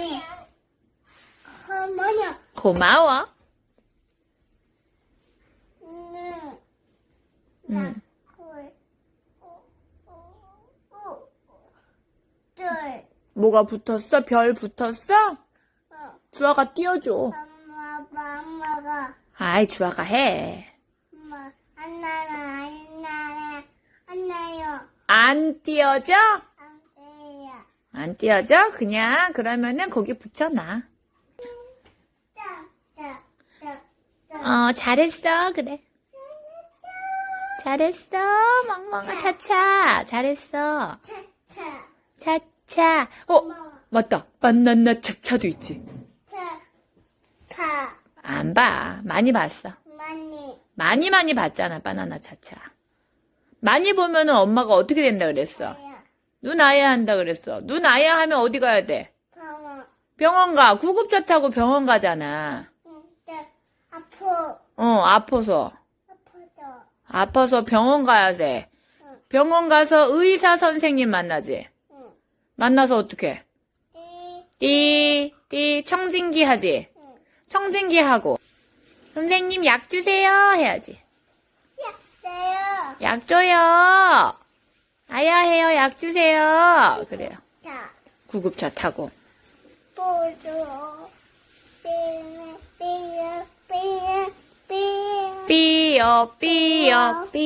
할머니. 할머니. 고마워. 응. 응. 어, 어, 어. 둘. 뭐가 붙었어? 별 붙었어? 어. 주아가 띄워줘. 엄마, 엄마가. 아이, 주아가 해. 엄마. 안나는 안나네. 안나요. 안 띄워져? 안 띄워져? 그냥 그러면은 거기 붙여놔. 어, 잘했어. 그래. 잘했어. 멍멍아 차차. 잘했어. 차, 차차. 어. 맞다. 만난나 차차도 있지. 안 봐. 많이 봤어. 많이. 많이 많이 봤잖아. 바나나 차차. 많이 보면은 엄마가 어떻게 된다 그랬어? 눈 아야 한다 그랬어. 눈 아야 하면 어디 가야 돼? 병원. 병원 가. 구급차 타고 병원 가잖아. 진짜 아파. 어, 아파서. 아파서. 아파서 병원 가야 돼. 응. 병원 가서 의사 선생님 만나지. 응. 만나서 어떻게? 띠. 띠, 띠, 청진기 하지. 응. 청진기 하고. 선생님 약 주세요 해야지. 약돼요. 약 줘요. 아야 해요. 약 주세요. 그래요. 자, 구급차 타고. 보조. 삐, 삐, 삐, 삐. 삐요, 삐요, 삐.